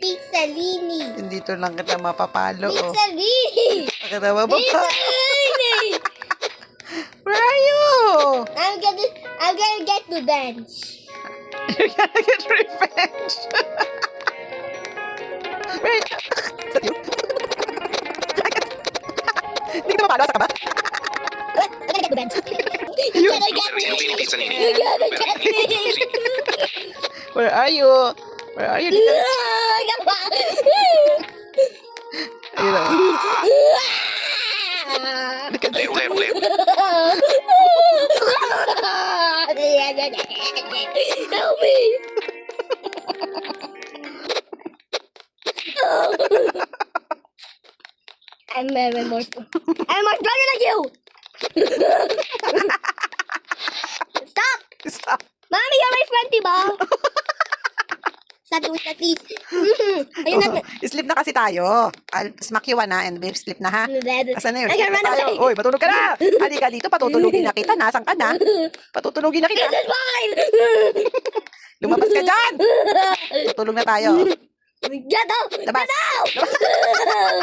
Pizzalini. Dito lang kita mapapalo. Oh. Pizzalini. Bakit na mapapalo? Pizzalini. Where are you? I'm gonna, I'm gonna get revenge. You're gonna get revenge. You? Hindi kita mapalo. Asa ka ba? I'm gonna get revenge. You- You're gonna get me. You're gonna get me. Where are you? Where are you? Ayun na. Leo, Leo, Leo. Help me! I'm very more I'm more stronger than you! Stop! Stop. Mommy, you're my friend, diba? That, please. Ayun na. Sleep na kasi tayo. I'll smack you na and babe, sleep na ha. Asan na yun? I can run away. Oy, matulog ka na. Halika dito, patutulugin na kita. Nasaan ka na? Patutulugin na kita. This is mine! Lumabas ka dyan. Tutulog na tayo. Get out! Labas. Get out!